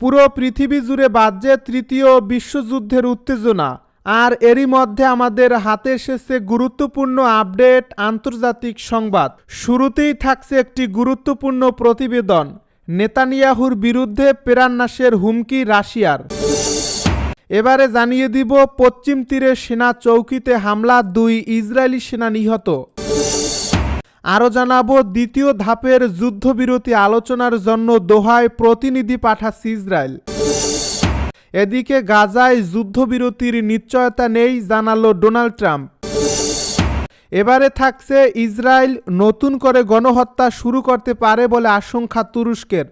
পুরো পৃথিবী জুড়ে বাজছে তৃতীয় বিশ্বযুদ্ধের উত্তেজনা। আর এরই মধ্যে আমাদের হাতে এসেছে গুরুত্বপূর্ণ আপডেট আন্তর্জাতিক সংবাদ। শুরুতেই থাকছে একটি গুরুত্বপূর্ণ প্রতিবেদন, নেতানিয়াহুর বিরুদ্ধে প্রাণনাশের হুমকি রাশিয়ার। এবারে জানিয়ে দিব পশ্চিম তীরে সেনা চৌকিতে হামলা, দুই ইসরায়েলি সেনা নিহত। আরও জানাব, দ্বিতীয় ধাপের যুদ্ধবিরতি আলোচনার জন্য দোহায় প্রতিনিধি পাঠাচ্ছে ইসরায়েল। এদিকে গাজায় যুদ্ধবিরতির নিশ্চয়তা নেই, জানালো ডোনাল্ড ট্রাম্প। এবারে থাকছে ইসরায়েল নতুন করে গণহত্যা শুরু করতে পারে বলে আশঙ্কা তুরস্কের।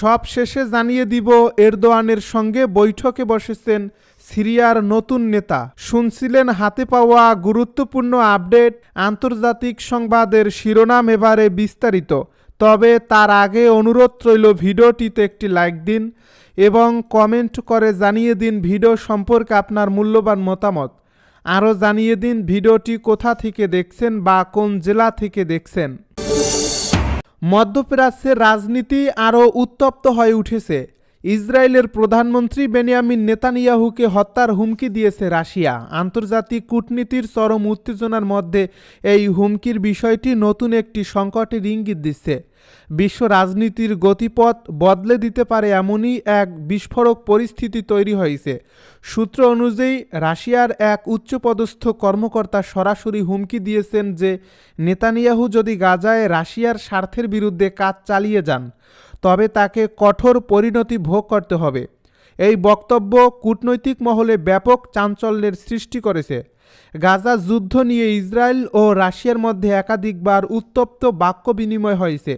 সব শেষে জানিয়ে দিব, এরদোয়ানের সঙ্গে বৈঠকে বসেছেন সিরিয়ার নতুন নেতা। শুনছিলেন হাতে পাওয়া গুরুত্বপূর্ণ আপডেট, আন্তর্জাতিক সংবাদের শিরোনাম এবারে বিস্তারিত। তবে তার আগে অনুরোধ রইল ভিডিওটিতে একটি লাইক দিন এবং কমেন্ট করে জানিয়ে দিন ভিডিও সম্পর্কে আপনার মূল্যবান মতামত। আরও জানিয়ে দিন ভিডিওটি কোথা থেকে দেখছেন বা কোন জেলা থেকে দেখছেন। মধ্যপ্রাচ্যের রাজনীতি আরও উত্তপ্ত হয়ে উঠেছে। ইসরায়েলের প্রধানমন্ত্রী বেনিয়ামিন নেতানিয়াহুকে হত্যার হুমকি দিয়েছে রাশিয়া। আন্তর্জাতিক কূটনীতির চরম উত্তেজনার মধ্যে এই হুমকির বিষয়টি নতুন একটি সংকটের ইঙ্গিত দিচ্ছে। বিশ্ব রাজনীতির গতিপথ বদলে দিতে পারে এমনই এক বিস্ফোরক পরিস্থিতি তৈরি হয়েছে। সূত্র অনুযায়ী, রাশিয়ার এক উচ্চপদস্থ কর্মকর্তা সরাসরি হুমকি দিয়েছেন যে, নেতানিয়াহু যদি গাজায় রাশিয়ার স্বার্থের বিরুদ্ধে কাজ চালিয়ে যান তবে তাকে কঠোর পরিণতি ভোগ করতে হবে। এই বক্তব্য কূটনৈতিক মহলে ব্যাপক চাঞ্চল্যের সৃষ্টি করেছে। গাজা যুদ্ধ নিয়ে ইসরায়েল ও রাশিয়ার মধ্যে একাধিকবার উত্তপ্ত বাক্য বিনিময় হয়েছে।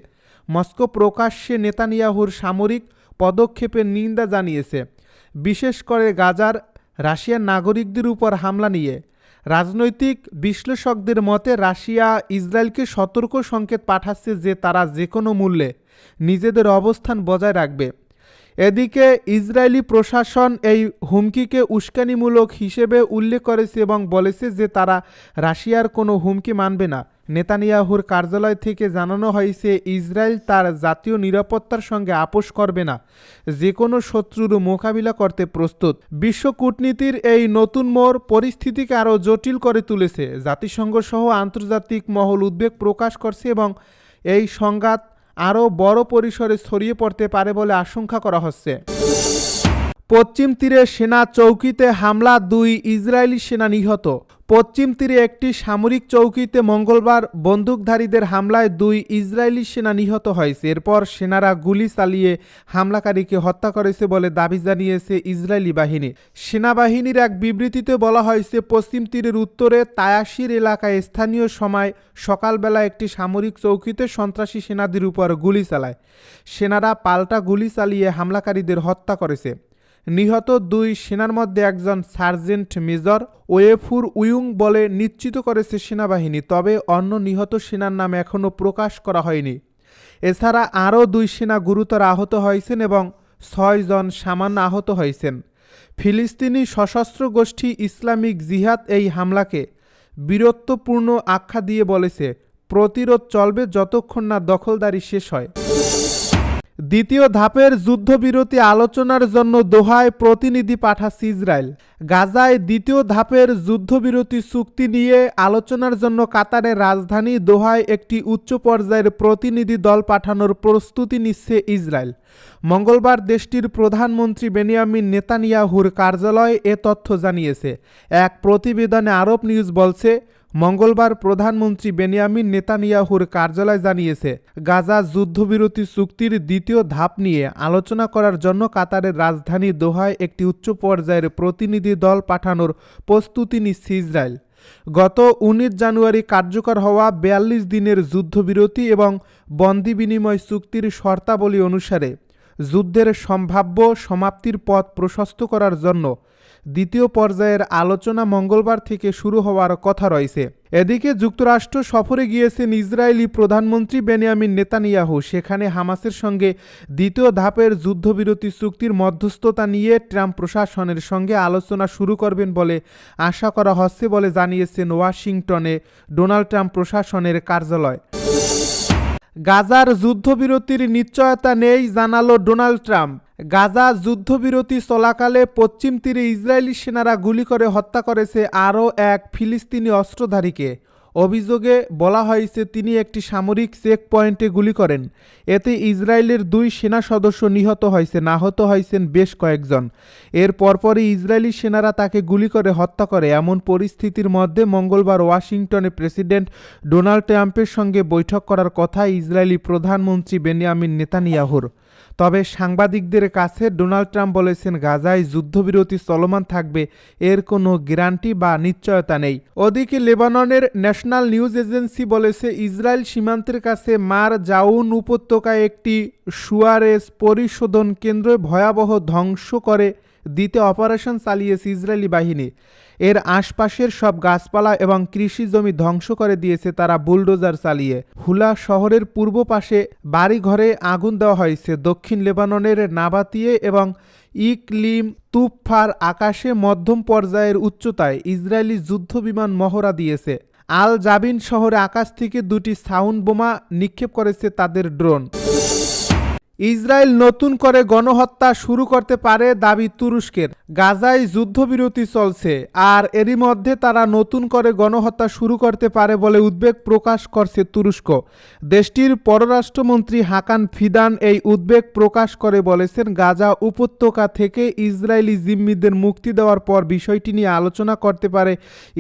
মস্কো প্রকাশ্যে নেতানিয়াহুর সামরিক পদক্ষেপের নিন্দা জানিয়েছে। বিশেষ করে গাজার রাশিয়ার নাগরিকদের উপর হামলা নিয়ে। রাজনৈতিক বিশ্লেষকদের মতে, রাশিয়া ইসরায়েলকে সতর্ক সংকেত পাঠাচ্ছে যে তারা যে কোনো মূল্যে নিজেদের অবস্থান বজায় রাখবে। এদিকে ইসরায়েলি প্রশাসন এই হুমকিকে উস্কানিমূলক হিসেবে উল্লেখ করেছে এবং বলেছে যে তারা রাশিয়ার কোনো হুমকি মানবে না। নেতানিয়াহুর কার্যালয় থেকে জানানো হয়েছে, ইসরায়েল তার জাতীয় নিরাপত্তার সঙ্গে আপোষ করবে না। যে কোনো শত্রুর মোকাবিলা করতে প্রস্তুত। বিশ্ব কূটনীতির এই নতুন মোড় পরিস্থিতিকে আরও জটিল করে তুলেছে। জাতিসংঘ সহ আন্তর্জাতিক মহল উদ্বেগ প্রকাশ করছে এবং এই সংঘাত আরও বড় পরিসরে ছড়িয়ে পড়তে পারে বলে আশঙ্কা করা হচ্ছে। পশ্চিম তীরে সেনা চৌকিতে হামলা, দুই ইসরায়েলি সেনা নিহত। পশ্চিম তীরে একটি সামরিক চৌকিতে মঙ্গলবার বন্দুকধারীদের হামলায় দুই ইসরায়েলি সেনা নিহত হয়েছে। এরপর সেনারা গুলি চালিয়ে হামলাকারীকে হত্যা করেছে বলে দাবি জানিয়েছে ইসরায়েলি বাহিনী। সেনাবাহিনীর এক বিবৃতিতে বলা হয়েছে, পশ্চিম তীরের উত্তরে তায়াসির এলাকায় স্থানীয় সময় সকালবেলা একটি সামরিক চৌকিতে সন্ত্রাসী সেনাদের উপর গুলি চালায়। সেনারা পাল্টা গুলি চালিয়ে হামলাকারীদের হত্যা করেছে। নিহত দুই সেনার মধ্যে একজন সার্জেন্ট মেজর ওয়েফুর উয়ুং বলে নিশ্চিত করেছে সেনাবাহিনী, তবে অন্য নিহত সেনার নাম এখনও প্রকাশ করা হয়নি। এছাড়া আরও দুই সেনা গুরুতর আহত হয়েছেন এবং ছয়জন সামান্য আহত হয়েছেন। ফিলিস্তিনি সশস্ত্র গোষ্ঠী ইসলামিক জিহাদ এই হামলাকে বীরত্বপূর্ণ আখ্যা দিয়ে বলেছে, প্রতিরোধ চলবে যতক্ষণ না দখলদারি শেষ হয়। দ্বিতীয় ধাপের যুদ্ধবিরতি আলোচনার জন্য দোহায় প্রতিনিধি পাঠাচ্ছে ইসরায়েল। গাজায় দ্বিতীয় ধাপের যুদ্ধবিরতি চুক্তি নিয়ে আলোচনার জন্য কাতারের রাজধানী দোহায় একটি উচ্চ পর্যায়ের প্রতিনিধি দল পাঠানোর প্রস্তুতি নিচ্ছে ইসরায়েল। মঙ্গলবার দেশটির প্রধানমন্ত্রী বেনিয়ামিন নেতানিয়াহুর কার্যালয় এ তথ্য জানিয়েছে। এক প্রতিবেদনে আরব নিউজ বলছে মঙ্গলবার প্রধানমন্ত্রী বেনিয়ামিন নেতানিয়াহুর কার্যালয় জানিয়েছে, গাজা যুদ্ধবিরতি চুক্তির দ্বিতীয় ধাপ নিয়ে আলোচনা করার জন্য কাতারের রাজধানী দোহায় একটি উচ্চ পর্যায়ের প্রতিনিধি দল পাঠানোর প্রস্তুতি নিচ্ছে ইসরায়েল। গত উনিশ জানুয়ারি কার্যকর হওয়া বিয়াল্লিশ দিনের যুদ্ধবিরতি এবং বন্দি বিনিময় চুক্তির শর্তাবলী অনুসারে যুদ্ধের সম্ভাব্য সমাপ্তির পথ প্রশস্ত করার জন্য দ্বিতীয় পর্যায়ের আলোচনা মঙ্গলবার থেকে শুরু হওয়ার কথা রয়েছে। এদিকে যুক্তরাষ্ট্র সফরে গিয়েছেন ইসরায়েলি প্রধানমন্ত্রী বেনিয়ামিন নেতানিয়াহু। সেখানে হামাসের সঙ্গে দ্বিতীয় ধাপের যুদ্ধবিরতি চুক্তির মধ্যস্থতা নিয়ে ট্রাম্প প্রশাসনের সঙ্গে আলোচনা শুরু করবেন বলে আশা করা হচ্ছে বলে জানিয়েছেন ওয়াশিংটনে ডোনাল্ড ট্রাম্প প্রশাসনের কার্যালয়। গাজার যুদ্ধবিরতির নিশ্চয়তা নেই জানালো ডোনাল্ড ট্রাম্প। গাজা যুদ্ধবিরতি চলাকালে পশ্চিম তীরে ইসরায়েলি সেনারা গুলি করে হত্যা করেছে আরও এক ফিলিস্তিনি অস্ত্রধারীকে। অভিযোগে বলা হয়েছে, তিনি একটি সামরিক চেক পয়েন্টে গুলি করেন। এতে ইসরায়েলের দুই সেনা সদস্য নিহত হয়েছেন, আহত হয়েছেন বেশ কয়েকজন। এর পরপরই ইসরায়েলি সেনারা তাকে গুলি করে হত্যা করে। এমন পরিস্থিতির মধ্যে মঙ্গলবার ওয়াশিংটনে প্রেসিডেন্ট ডোনাল্ড ট্রাম্পের সঙ্গে বৈঠক করার কথা ইসরায়েলি প্রধানমন্ত্রী বেনিয়ামিন নেতানিয়াহুর। তবে সাংবাদিকদের কাছে ডোনাল্ড ট্রাম্প বলেছেন, গাজায় যুদ্ধবিরতি চলমান থাকবে, এর কোনো গ্যারান্টি বা নিশ্চয়তা নেই। ওদিকে লেবাননের ন্যাশনাল নিউজ এজেন্সি বলেছে, ইসরায়েল সীমান্তের কাছে মার জাউন উপত্যকায় একটি সুয়ারেস পরিশোধন কেন্দ্র ভয়াবহ ধ্বংস করে দিতে অপারেশন চালিয়েছে ইসরায়েলি বাহিনী। এর আশপাশের সব গাছপালা এবং কৃষি জমি ধ্বংস করে দিয়েছে তারা বুলডোজার চালিয়ে। হুলা শহরের পূর্ব পাশে বাড়িঘরে আগুন দেওয়া হয়েছে। দক্ষিণ লেবাননের নাবাতিয়ে এবং ইকলিম তুফার আকাশে মধ্যম পর্যায়ের উচ্চতায় ইসরায়েলি যুদ্ধবিমান মহড়া দিয়েছে। আল জাবিন শহরে আকাশ থেকে দুটি সাউন্ড বোমা নিক্ষেপ করেছে তাদের ড্রোন। ইসরায়েল নতুন করে গণহত্যা শুরু করতে পারে দাবি তুরস্কের। গাজায় যুদ্ধবিরতি চলছে, আর এরই মধ্যে তারা নতুন করে গণহত্যা শুরু করতে পারে বলে উদ্বেগ প্রকাশ করছে তুরস্ক। দেশটির পররাষ্ট্রমন্ত্রী হাকান ফিদান এই উদ্বেগ প্রকাশ করে বলেছেন, গাজা উপত্যকা থেকে ইসরায়েলি জিম্মিদের মুক্তি দেওয়ার পর বিষয়টি নিয়ে আলোচনা করতে পারে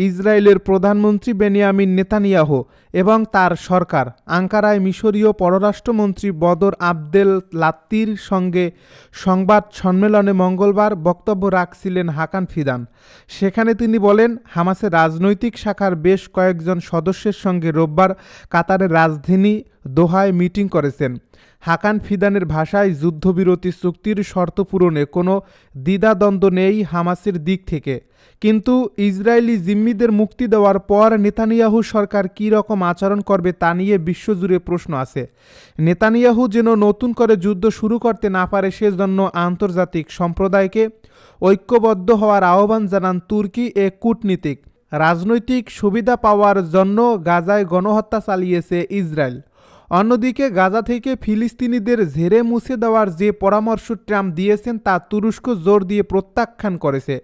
ইসরায়েলের প্রধানমন্ত্রী বেনিয়ামিন নেতানিয়াহু এবং তার সরকার। আঙ্কারায় মিশরীয় পররাষ্ট্রমন্ত্রী বদর আবদেল লাত্তির সঙ্গে সংবাদ সম্মেলনে মঙ্গলবার বক্তব্য রাখছিলেন হাকান ফিদান। সেখানে তিনি বলেন, হামাসের রাজনৈতিক শাখার বেশ কয়েকজন সদস্যের সঙ্গে রোববার কাতারের রাজধানী দোহায় মিটিং করেছেন। হাকান ফিদানের ভাষায় যুদ্ধবিরতি চুক্তির শর্ত পূরণে কোনো দ্বিধাদ্বন্দ্ব নেই হামাসের দিক থেকে। কিন্তু ইসরায়েলি জিম্মিদের মুক্তি দেওয়ার পর নেতানিয়াহু সরকার কী রকম আচরণ করবে তা নিয়ে বিশ্বজুড়ে প্রশ্ন আছে। নেতানিয়াহু যেন নতুন করে যুদ্ধ শুরু করতে না পারে সেজন্য আন্তর্জাতিক সম্প্রদায়কে ঐক্যবদ্ধ হওয়ার আহ্বান জানান তুর্কি এ কূটনীতিক। রাজনৈতিক সুবিধা পাওয়ার জন্য গাজায় গণহত্যা চালিয়েছে ইসরায়েল। অন্যদিকে গাজা থেকে ফিলিস্তিনিদের ঝেড়ে মুছে দেওয়ার যে পরামর্শ ট্রাম্প দিয়েছেন তা তুরস্ক জোর দিয়ে প্রত্যাখ্যান করেছে।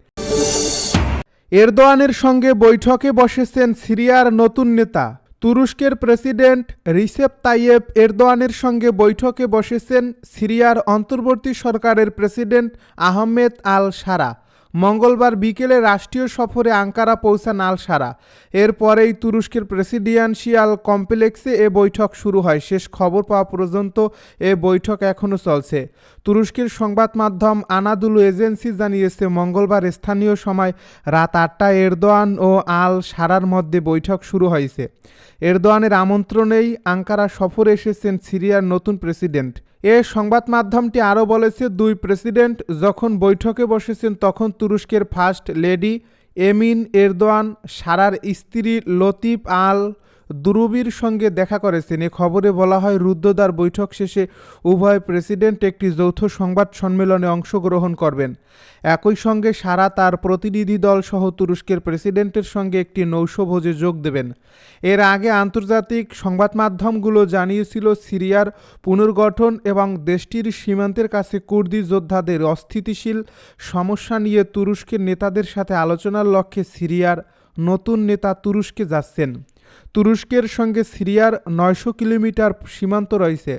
এরদোয়ানের সঙ্গে বৈঠকে বসেছেন সিরিয়ার নতুন নেতা। তুরস্কের প্রেসিডেন্ট রিসেপ তাইয়েব এরদোয়ানের সঙ্গে বৈঠকে বসেছেন সিরিয়ার অন্তর্বর্তী সরকারের প্রেসিডেন্ট আহমেদ আল সারা। মঙ্গলবার বিকেলে রাষ্ট্রীয় সফরে আঙ্কারা পৌঁছান আল সারা এরপরেই তুরস্কের প্রেসিডিয়ানশিয়াল কমপ্লেক্সে এ বৈঠক শুরু হয়। শেষ খবর পাওয়া পর্যন্ত এ বৈঠক এখনও চলছে। তুরস্কের সংবাদ মাধ্যম আনাদুলু এজেন্সি জানিয়েছে, মঙ্গলবার স্থানীয় সময় রাত আটটায় এরদোয়ান ও আল সারার মধ্যে বৈঠক শুরু হয়েছে। এরদোয়ানের আমন্ত্রণেই আঙ্কারা সফরে এসেছেন সিরিয়ার নতুন প্রেসিডেন্ট। এ সংবাদ মাধ্যমটি আরও বলেছে, দুই প্রেসিডেন্ট যখন বৈঠকে বসেছেন তখন তুরস্কের ফার্স্ট লেডি এমিন এরদোয়ান, সারার স্ত্রী লতিফ আল দুরুবির সঙ্গে দেখা করেছেন এ খবরে বলা হয়, রুদ্ধদ্বার বৈঠক শেষে উভয় প্রেসিডেন্ট একটি যৌথ সংবাদ সম্মেলনে অংশগ্রহণ করবেন। একই সঙ্গে সারা তার প্রতিনিধি দল সহ তুরস্কের প্রেসিডেন্টের সঙ্গে একটি নৌশভোজে যোগ দেবেন। এর আগে আন্তর্জাতিক সংবাদ মাধ্যমগুলো জানিয়েছিল, সিরিয়ার পুনর্গঠন এবং দেশটির সীমান্তের কাছে কুর্দি যোদ্ধাদের অস্থিতিশীল সমস্যা নিয়ে তুরস্কের নেতাদের সাথে আলোচনার লক্ষ্যে সিরিয়ার নতুন নেতা তুরস্কে যাচ্ছেন। তুরস্কের সঙ্গে সিরিয়ার নয়শো কিলোমিটার সীমান্ত রয়েছে।